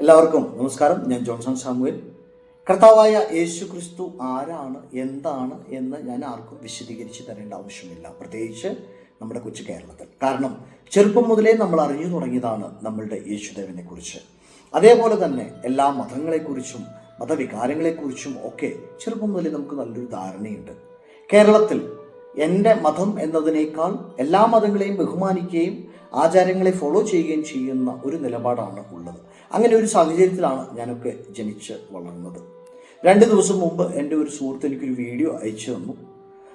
എല്ലാവർക്കും നമസ്കാരം. ഞാൻ ജോൺസൺ സാമുവേൽ. കർത്താവായ യേശു ക്രിസ്തു ആരാണ് എന്താണ് എന്ന് ഞാൻ ആർക്കും വിശദീകരിച്ച് തരേണ്ട ആവശ്യമില്ല. പ്രത്യേകിച്ച് നമ്മുടെ കൊച്ചു കേരളത്തിൽ. കാരണം ചെറുപ്പം മുതലേ നമ്മൾ അറിഞ്ഞു തുടങ്ങിയതാണ് നമ്മളുടെ യേശുദേവനെ കുറിച്ച് അതേപോലെ തന്നെ എല്ലാ മതങ്ങളെക്കുറിച്ചും മതവികാരങ്ങളെക്കുറിച്ചും ഒക്കെ ചെറുപ്പം മുതലേ നമുക്ക് നല്ലൊരു ധാരണയുണ്ട്. കേരളത്തിൽ എന്റെ മതം എന്നതിനേക്കാൾ എല്ലാ മതങ്ങളെയും ബഹുമാനിക്കുകയും ആചാരങ്ങളെ ഫോളോ ചെയ്യുകയും ചെയ്യുന്ന ഒരു നിലപാടാണ് ഉള്ളത്. അങ്ങനെ ഒരു സാഹചര്യത്തിലാണ് ഞാനൊക്കെ ജനിച്ച് വളർന്നത്. രണ്ട് ദിവസം മുമ്പ് എന്റെ ഒരു സുഹൃത്ത് എനിക്കൊരു വീഡിയോ അയച്ചു തന്നു.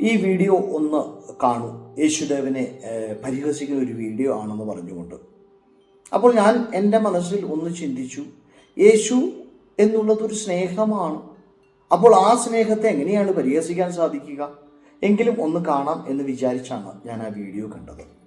ഈ വീഡിയോ ഒന്ന് കാണൂ. യേശുദേവനെ പരിഹസിക്കുന്ന ഒരു വീഡിയോ ആണെന്ന് പറഞ്ഞുകൊണ്ട്. അപ്പോൾ ഞാൻ എന്റെ മനസ്സിൽ ഒന്ന് ചിന്തിച്ചു. യേശു എന്നുള്ളതൊരു സ്നേഹമാണ്. അപ്പോൾ ആ സ്നേഹത്തെ എങ്ങനെയാണ് പരിഹസിക്കാൻ സാധിക്കുക? എങ്കിലും ഒന്ന് കാണാം എന്ന് വിചാരിച്ചാണ് ഞാൻ ആ വീഡിയോ കണ്ടത്.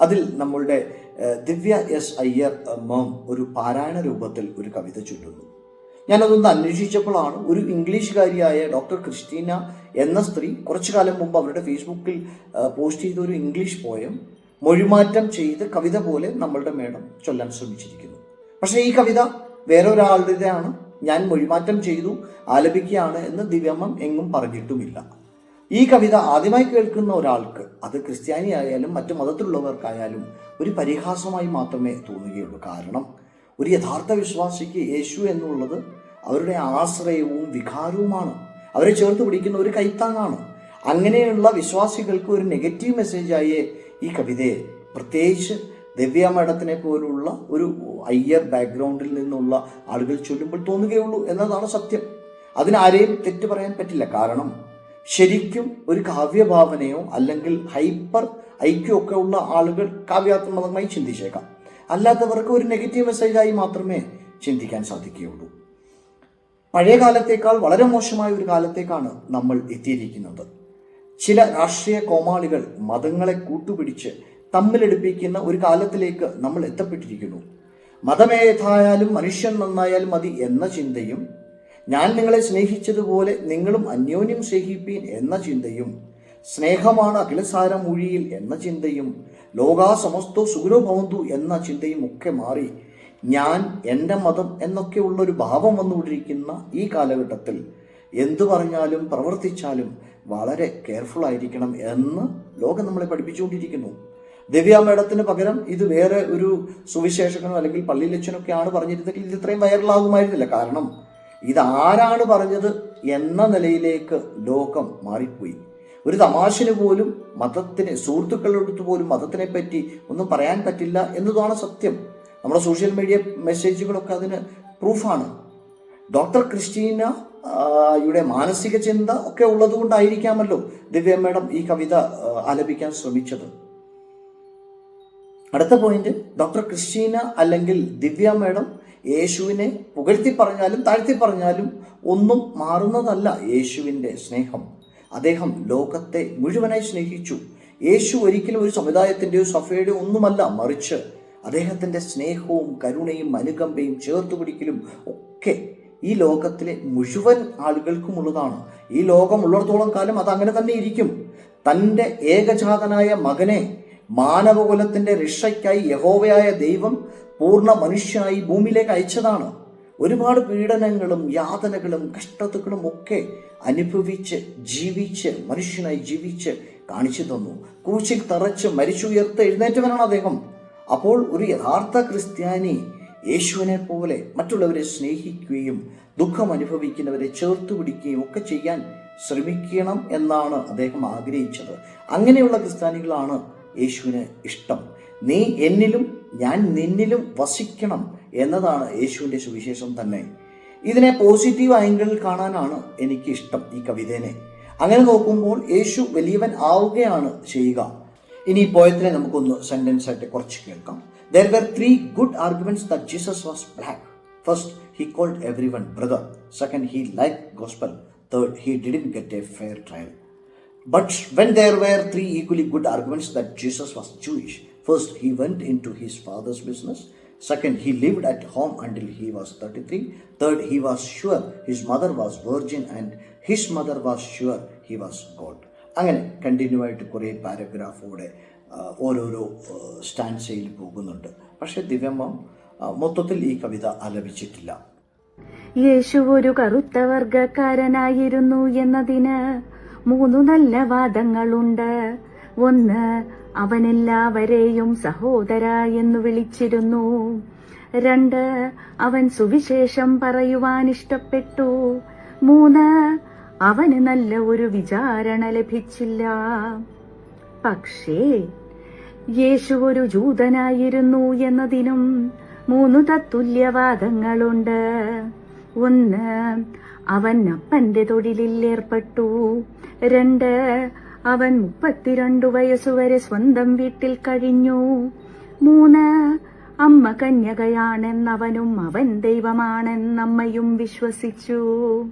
അതിൽ നമ്മളുടെ ദിവ്യ എസ് അയ്യർ മോം ഒരു പാരായണ രൂപത്തിൽ ഒരു കവിത ചൊല്ലുന്നു ഞാനതൊന്ന് അന്വേഷിച്ചപ്പോഴാണ് ഒരു ഇംഗ്ലീഷുകാരിയായ ഡോക്ടർ ക്രിസ്റ്റീന എന്ന സ്ത്രീ കുറച്ചു കാലം മുമ്പ് അവരുടെ ഫേസ്ബുക്കിൽ പോസ്റ്റ് ചെയ്ത ഒരു ഇംഗ്ലീഷ് പോയം മൊഴിമാറ്റം ചെയ്ത് കവിത പോലെ നമ്മളുടെ മേഡം ചൊല്ലാൻ ശ്രമിച്ചിരിക്കുന്നു. പക്ഷേ ഈ കവിത വേറൊരാളുടെയാണ് ഞാൻ മൊഴിമാറ്റം ചെയ്തു ആലപിക്കുകയാണ് എന്ന് ദിവ്യമ്മം എങ്ങും പറഞ്ഞിട്ടുമില്ല. ഈ കവിത ആദ്യമായി കേൾക്കുന്ന ഒരാൾക്ക് അത് ക്രിസ്ത്യാനി ആയാലും മറ്റു മതത്തിലുള്ളവർക്കായാലും ഒരു പരിഹാസമായി മാത്രമേ തോന്നുകയുള്ളൂ. കാരണം ഒരു യഥാർത്ഥ വിശ്വാസിക്ക് യേശു എന്നുള്ളത് അവരുടെ ആശ്രയവും വികാരവുമാണ്. അവരെ ചേർത്ത് പിടിക്കുന്ന ഒരു കൈത്താങ്ങാണ്. അങ്ങനെയുള്ള വിശ്വാസികൾക്ക് ഒരു നെഗറ്റീവ് മെസ്സേജായി ഈ കവിതയെ പ്രത്യേകിച്ച് ദിവ്യ മേഡത്തിനെ പോലുള്ള ഒരു അയ്യർ ബാക്ക്ഗ്രൗണ്ടിൽ നിന്നുള്ള ആളുകൾ ചൊല്ലുമ്പോൾ തോന്നുകയുള്ളൂ എന്നതാണ് സത്യം. അതിനാരെയും തെറ്റ് പറയാൻ പറ്റില്ല. കാരണം ശരിക്കും ഒരു കാവ്യഭാവനയോ അല്ലെങ്കിൽ ഹൈപ്പർ ഐക്യോ ഒക്കെ ഉള്ള ആളുകൾ കാവ്യാത്മകമായി ചിന്തിച്ചേക്കാം. അല്ലാത്തവർക്ക് ഒരു നെഗറ്റീവ് മെസ്സേജായി മാത്രമേ ചിന്തിക്കാൻ സാധിക്കുകയുള്ളൂ. പഴയ കാലത്തേക്കാൾ വളരെ മോശമായ ഒരു കാലത്തേക്കാണ് നമ്മൾ എത്തിയിരിക്കുന്നത്. ചില രാഷ്ട്രീയ കോമാളികൾ മതങ്ങളെ കൂട്ടുപിടിച്ച് തമ്മിലെടുപ്പിക്കുന്ന ഒരു കാലത്തിലേക്ക് നമ്മൾ എത്തപ്പെട്ടിരിക്കുന്നു. മതമേതായാലും മനുഷ്യൻ നന്നായാലും മതി എന്ന ചിന്തയും ഞാൻ നിങ്ങളെ സ്നേഹിച്ചതുപോലെ നിങ്ങളും അന്യോന്യം സ്നേഹിപ്പീൻ എന്ന ചിന്തയും. സ്നേഹമാണ് അഖിലസാര മൊഴിയിൽ എന്ന ചിന്തയും. ലോകാ സമസ്തോ ഭവന്തു എന്ന ചിന്തയും ഒക്കെ മാറി ഞാൻ എന്റെ മതം എന്നൊക്കെയുള്ള ഒരു ഭാവം വന്നുകൊണ്ടിരിക്കുന്ന ഈ കാലഘട്ടത്തിൽ എന്തു പറഞ്ഞാലും പ്രവർത്തിച്ചാലും വളരെ കെയർഫുൾ ആയിരിക്കണം എന്ന് ലോകം നമ്മളെ പഠിപ്പിച്ചുകൊണ്ടിരിക്കുന്നു. ദിവ്യ മേഡത്തിന് പകരം ഇത് വേറെ ഒരു സുവിശേഷകനോ അല്ലെങ്കിൽ പള്ളിയിലച്ഛനൊക്കെയാണ് പറഞ്ഞിരുന്നെങ്കിൽ ഇത് ഇത്രയും വൈറലാകുമായിരുന്നില്ല കാരണം ഇതാരാണ് പറഞ്ഞത് എന്ന നിലയിലേക്ക് ലോകം മാറിപ്പോയി. ഒരു തമാശന് പോലും മതത്തിന് സുഹൃത്തുക്കളെടുത്ത് പോലും മതത്തിനെ പറ്റി ഒന്നും പറയാൻ പറ്റില്ല എന്നതാണ് സത്യം. നമ്മുടെ സോഷ്യൽ മീഡിയ മെസ്സേജുകളൊക്കെ അതിന് പ്രൂഫാണ്. ഡോക്ടർ ക്രിസ്റ്റീന യുടെ മാനസിക ചിന്ത ഒക്കെ ഉള്ളത് കൊണ്ടായിരിക്കാമല്ലോ ദിവ്യ മേഡം ഈ കവിത ആലപിക്കാൻ ശ്രമിച്ചത്. അടുത്ത പോയിന്റ് ഡോക്ടർ ക്രിസ്റ്റീന അല്ലെങ്കിൽ ദിവ്യ മേഡം യേശുവിനെ പുകഴ്ത്തി പറഞ്ഞാലും താഴ്ത്തി പറഞ്ഞാലും ഒന്നും മാറുന്നതല്ല യേശുവിന്റെ സ്നേഹം. അദ്ദേഹം ലോകത്തെ മുഴുവനായി സ്നേഹിച്ചു. യേശു ഒരിക്കലും ഒരു സമുദായത്തിന്റെയോ സഫയുടെയോ ഒന്നുമല്ല മറിച്ച് അദ്ദേഹത്തിന്റെ സ്നേഹവും കരുണയും അനുകമ്പയും ചേർത്ത് പിടിക്കലും ഒക്കെ ഈ ലോകത്തിലെ മുഴുവൻ ആളുകൾക്കുമുള്ളതാണ്. ഈ ലോകം ഉള്ളിടത്തോളം കാലം അത് അങ്ങനെ തന്നെ ഇരിക്കും. തന്റെ ഏകജാതനായ മകനെ മാനവകുലത്തിന്റെ രക്ഷയ്ക്കായി യഹോവയായ ദൈവം പൂർണ മനുഷ്യനായി ഭൂമിയിലേക്ക് അയച്ചതാണ്. ഒരുപാട് പീഡനങ്ങളും യാതനകളും കഷ്ടതകളും ഒക്കെ അനുഭവിച്ച് ജീവിച്ച് മനുഷ്യനായി ജീവിച്ച് കാണിച്ചു തന്നു. കൂച്ചിൽ തറച്ച് മരിച്ചുയർത്ത് എഴുന്നേറ്റവനാണ് അദ്ദേഹം. അപ്പോൾ ഒരു യഥാർത്ഥ ക്രിസ്ത്യാനി യേശുവിനെ പോലെ മറ്റുള്ളവരെ സ്നേഹിക്കുകയും ദുഃഖം അനുഭവിക്കുന്നവരെ ചേർത്ത് പിടിക്കുകയും ഒക്കെ ചെയ്യാൻ ശ്രമിക്കണം എന്നാണ് അദ്ദേഹം ആഗ്രഹിച്ചത്. അങ്ങനെയുള്ള ക്രിസ്ത്യാനികളാണ് യേശുവിന് ഇഷ്ടം. നീ എന്നിലും ഞാൻ നിന്നിലും വസിക്കണം എന്നതാണ് യേശുവിന്റെ സുവിശേഷം തന്നെ. ഇതിനെ പോസിറ്റീവ് ആംഗിളിൽ കാണാനാണ് എനിക്ക് ഇഷ്ടം ഈ കവിതേനെ. അങ്ങനെ നോക്കുമ്പോൾ യേശു വലിയവൻ ആവുകയാണ് ചെയ്യുക. ഇനി പോയത്തിനെ നമുക്കൊന്ന് സെന്റൻസ് ആയിട്ട് കുറച്ച് കേൾക്കാം. There were three good arguments that Jesus was black first he called everyone brother second he like gospel third he didn't get a fair trial but when there were three equally good arguments that Jesus was Jewish, first he went into his father's business, second he lived at home until he was 33, third he was sure his mother was virgin and his mother was sure he was God. അങ്ങനെ continue ആയിട്ട് കുറേ പാരഗ്രാഫോടെ ഓരോരോ സ്റ്റാൻസയിൽ പോകുന്നുണ്ട് പക്ഷേ ദിവ്യമ്മ മൊത്തത്തിൽ ഈ കവിത ആലപിച്ചിട്ടില്ല യേശു ഒരു കറുത്ത വർഗക്കാരനായിരുന്നു എന്നതിന് മൂന്ന് നല്ല വാദങ്ങളുണ്ട് ഒന്ന് അവനെല്ലാവരെയും സഹോദര എന്ന് വിളിച്ചിരുന്നു. രണ്ട് അവൻ സുവിശേഷം പറയുവാൻ ഇഷ്ടപ്പെട്ടു. മൂന്ന് അവന് നല്ല ഒരു വിചാരണ ലഭിച്ചില്ല. പക്ഷേ യേശു ഒരു ജൂതനായിരുന്നു എന്നതിനും മൂന്ന് തത്തുല്യവാദങ്ങളുണ്ട്. ഒന്ന് അവൻ അപ്പന്റെ തൊഴിലിൽ ഏർപ്പെട്ടു. രണ്ട് അവൻ മുപ്പത്തിരണ്ടു വയസ്സുവരെ സ്വന്തം വീട്ടിൽ കഴിഞ്ഞു. മൂന്ന് അമ്മ കന്യകയാണെന്നവനും അവൻ ദൈവമാണെന്നമ്മയും വിശ്വസിച്ചു.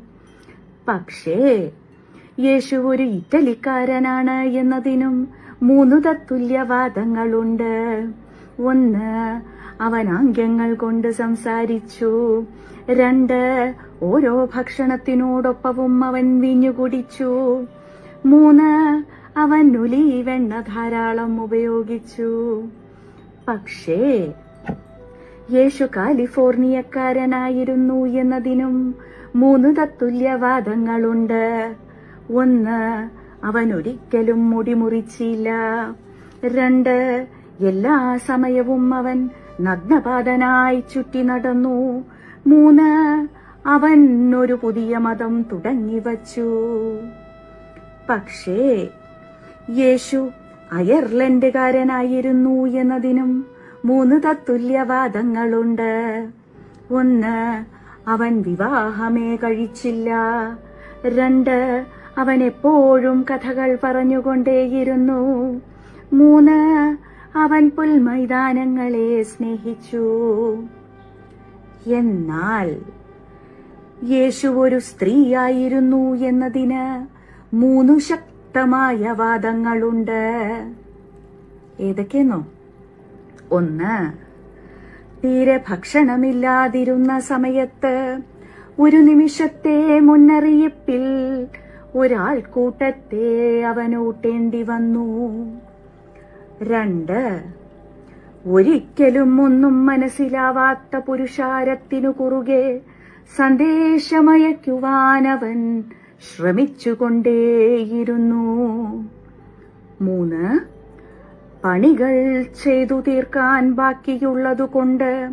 പക്ഷേ യേശു ഒരു ഇറ്റലിക്കാരനാണ് എന്നതിനും മൂന്ന് തത്തുല്യവാദങ്ങളുണ്ട്. ഒന്ന് അവൻ ആംഗ്യങ്ങൾ കൊണ്ട് സംസാരിച്ചു. രണ്ട് ഓരോ ഭക്ഷണത്തിനോടൊപ്പവും അവൻ വീഞ്ഞു കുടിച്ചു മൂന്ന് അവൻ ഒലീവെണ്ണ ധാരാളം ഉപയോഗിച്ചു. പക്ഷേ യേശു കാലിഫോർണിയക്കാരനായിരുന്നു എന്നതിനും മൂന്ന് തത്തുല്യവാദങ്ങളുണ്ട്. ഒന്ന് അവൻ ഒരിക്കലും മുടി മുറിച്ചില്ല. രണ്ട് എല്ലാ സമയവും അവൻ നഗ്നപാതനായി ചുറ്റി നടന്നു. മൂന്ന് അവൻ ഒരു പുതിയ മതം തുടങ്ങിവച്ചു പക്ഷേ യേശു അയർലൻഡുകാരനായിരുന്നു എന്നതിനും മൂന്ന് തത്തുല്യവാദങ്ങളുണ്ട്. ഒന്ന് അവൻ വിവാഹമേ കഴിച്ചില്ല. രണ്ട് അവൻ എപ്പോഴും കഥകൾ പറഞ്ഞുകൊണ്ടേയിരുന്നു. മൂന്ന് അവൻ പുൽമൈതാനങ്ങളെ സ്നേഹിച്ചു. എന്നാൽ യേശു ഒരു സ്ത്രീയായിരുന്നു എന്നതിന് മൂന്നു ശക്തമായ വാദങ്ങളുണ്ട്. ഏതൊക്കെയെന്നോ? ഒന്ന് തീരെ ഭക്ഷണമില്ലാതിരുന്ന സമയത്ത് ഒരു നിമിഷത്തെ മുന്നറിയിപ്പിൽ ഒരാൾക്കൂട്ടത്തെ അവനൂട്ടേണ്ടി വന്നു. രണ്ട് ഒരിക്കലും ഒന്നും മനസ്സിലാവാത്ത പുരുഷാരത്തിനു കുറുകെ സന്ദേശമയക്കുവാനവൻ ശ്രമിച്ചുകൊണ്ടേയിരുന്നു. മൂന്ന് പണികൾ ചെയ്തു തീർക്കാൻ ബാക്കിയുള്ളതുകൊണ്ട്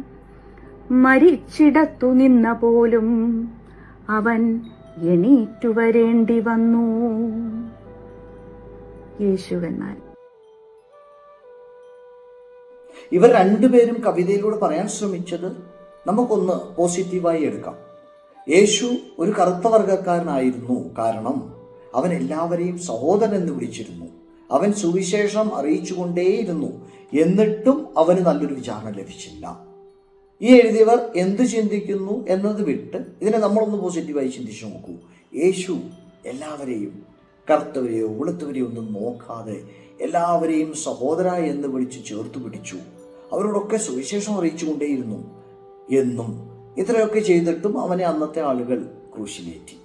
മരിച്ചിടത്തു നിന്ന പോലും അവൻ എണീറ്റു വരേണ്ടി വന്നു. യേശുവെന്നാൽ ഇവർ രണ്ടുപേരും കവിതയിലൂടെ പറയാൻ ശ്രമിച്ചത് നമുക്കൊന്ന് പോസിറ്റീവായി എടുക്കാം. യേശു ഒരു കറുത്ത വർഗക്കാരനായിരുന്നു കാരണം അവൻ എല്ലാവരെയും സഹോദരൻ എന്ന് വിളിച്ചിരുന്നു. അവൻ സുവിശേഷം അറിയിച്ചുകൊണ്ടേയിരുന്നു. എന്നിട്ടും അവന് നല്ലൊരു വിചാരണ ലഭിച്ചില്ല. ഈ എഴുതിയവർ എന്ത് ചിന്തിക്കുന്നു എന്നത് വിട്ട് ഇതിനെ നമ്മളൊന്ന് പോസിറ്റീവായി ചിന്തിച്ചു നോക്കൂ. യേശു എല്ലാവരെയും കറുത്തവരെയോ വെളുത്തവരെയോ ഒന്നും നോക്കാതെ എല്ലാവരെയും സഹോദര എന്ന് വിളിച്ച് ചേർത്ത് പിടിച്ചു. അവരോടൊക്കെ സുവിശേഷം അറിയിച്ചുകൊണ്ടേയിരുന്നു. എന്നും ഇത്രയൊക്കെ ചെയ്തിട്ടും അവനെ അന്നത്തെ ആളുകൾ ക്രൂശിലേറ്റി.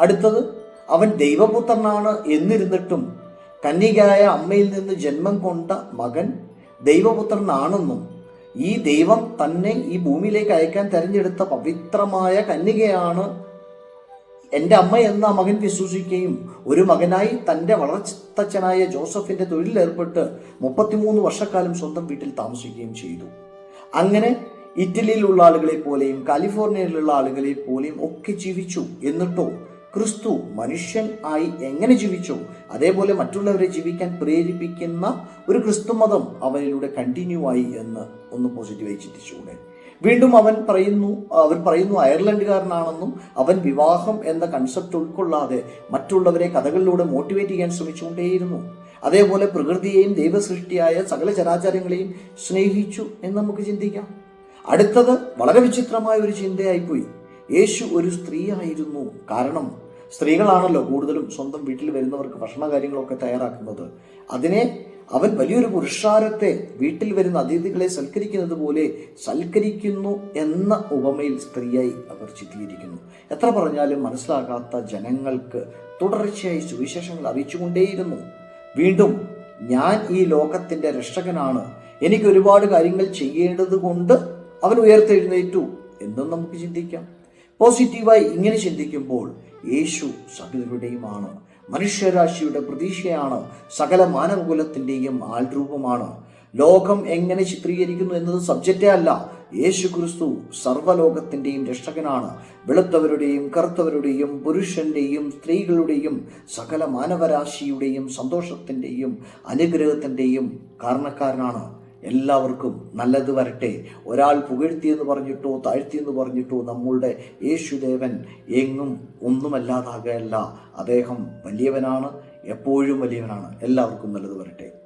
അടുത്തത് അവൻ ദൈവപുത്രനാണ് എന്നിരുന്നിട്ടും കന്യകയായ അമ്മയിൽ നിന്ന് ജന്മം കൊണ്ട മകൻ ദൈവപുത്രനാണെന്നും ഈ ദൈവം തന്നെ ഈ ഭൂമിയിലേക്ക് അയക്കാൻ തെരഞ്ഞെടുത്ത പവിത്രമായ കന്യകയാണ് എന്റെ അമ്മ എന്ന മകൻ വിശ്വസിക്കുകയും ഒരു മകനായി തന്റെ വളർത്തച്ഛനായ ജോസഫിന്റെ തൊഴിലിലേർപ്പെട്ട് മുപ്പത്തിമൂന്ന് വർഷക്കാലം സ്വന്തം വീട്ടിൽ താമസിക്കുകയും ചെയ്തു. അങ്ങനെ ഇറ്റലിയിലുള്ള ആളുകളെ പോലെയും കാലിഫോർണിയയിലുള്ള ആളുകളെ പോലെയും ഒക്കെ ജീവിച്ചു. എന്നിട്ടോ? ക്രിസ്തു മനുഷ്യൻ ആയി എങ്ങനെ ജീവിച്ചു? അതേപോലെ മറ്റുള്ളവരെ ജീവിക്കാൻ പ്രേരിപ്പിക്കുന്ന ഒരു ക്രിസ്തു മതം അവനിലൂടെ കണ്ടിന്യൂ ആയി എന്ന് ഒന്ന് പോസിറ്റീവായി ചിന്തിച്ചുകൂടെ? വീണ്ടും അവൻ പറയുന്നു അവൻ പറയുന്നു അയർലൻഡുകാരനാണെന്നും അവൻ വിവാഹം എന്ന കൺസെപ്റ്റ് ഉൾക്കൊള്ളാതെ മറ്റുള്ളവരെ കഥകളിലൂടെ മോട്ടിവേറ്റ് ചെയ്യാൻ ശ്രമിച്ചുകൊണ്ടേയിരുന്നു. അതേപോലെ പ്രകൃതിയെയും ദൈവസൃഷ്ടിയായ സകല ചരാചാരങ്ങളെയും സ്നേഹിച്ചു എന്ന് നമുക്ക് ചിന്തിക്കാം. അടുത്തത് വളരെ വിചിത്രമായ ഒരു ചിന്തയായിപ്പോയി. യേശു ഒരു സ്ത്രീയായിരുന്നു. കാരണം സ്ത്രീകളാണല്ലോ കൂടുതലും സ്വന്തം വീട്ടിൽ വരുന്നവർക്ക് ഭക്ഷണ കാര്യങ്ങളൊക്കെ തയ്യാറാക്കുന്നത്. അതിനെ അവൻ വലിയൊരു പുരുഷാരത്തെ വീട്ടിൽ വരുന്ന അതിഥികളെ സൽക്കരിക്കുന്നത് പോലെ സൽക്കരിക്കുന്നു എന്ന ഉപമയിൽ സ്ത്രീയായി അവർ ചിത്രീകരിക്കുന്നു. എത്ര പറഞ്ഞാലും മനസ്സിലാകാത്ത ജനങ്ങൾക്ക് തുടർച്ചയായി സുവിശേഷങ്ങൾ അറിയിച്ചുകൊണ്ടേയിരുന്നു. വീണ്ടും ഞാൻ ഈ ലോകത്തിന്റെ രക്ഷകനാണ്. എനിക്ക് ഒരുപാട് കാര്യങ്ങൾ ചെയ്യേണ്ടത് കൊണ്ട് അവൻ ഉയർത്തെഴുന്നേറ്റു എന്നും നമുക്ക് ചിന്തിക്കാം. പോസിറ്റീവായി ഇങ്ങനെ ചിന്തിക്കുമ്പോൾ യേശു സകലരുടെയുമാണ്. മനുഷ്യരാശിയുടെ പ്രതീക്ഷയാണ് സകല മാനവകുലത്തിന്റെയും ആൾരൂപമാണ്. ലോകം എങ്ങനെ ചിത്രീകരിക്കുന്നു എന്നത് സബ്ജക്റ്റേ അല്ല. യേശു ക്രിസ്തു സർവലോകത്തിന്റെയും രക്ഷകനാണ്. വെളുത്തവരുടെയും കറുത്തവരുടെയും പുരുഷന്റെയും സ്ത്രീകളുടെയും സകല മാനവരാശിയുടെയും സന്തോഷത്തിന്റെയും അനുഗ്രഹത്തിന്റെയും കാരണക്കാരനാണ്. എല്ലാവർക്കും നല്ലത് വരട്ടെ. ഒരാൾ പുകഴ്ത്തിയെന്ന് പറഞ്ഞിട്ടോ താഴ്ത്തിയെന്ന് പറഞ്ഞിട്ടോ നമ്മളുടെ യേശുദേവൻ എങ്ങും ഒന്നുമല്ലാതാകുകയല്ല അദ്ദേഹം വലിയവനാണ് എപ്പോഴും വലിയവനാണ്. എല്ലാവർക്കും നല്ലത് വരട്ടെ.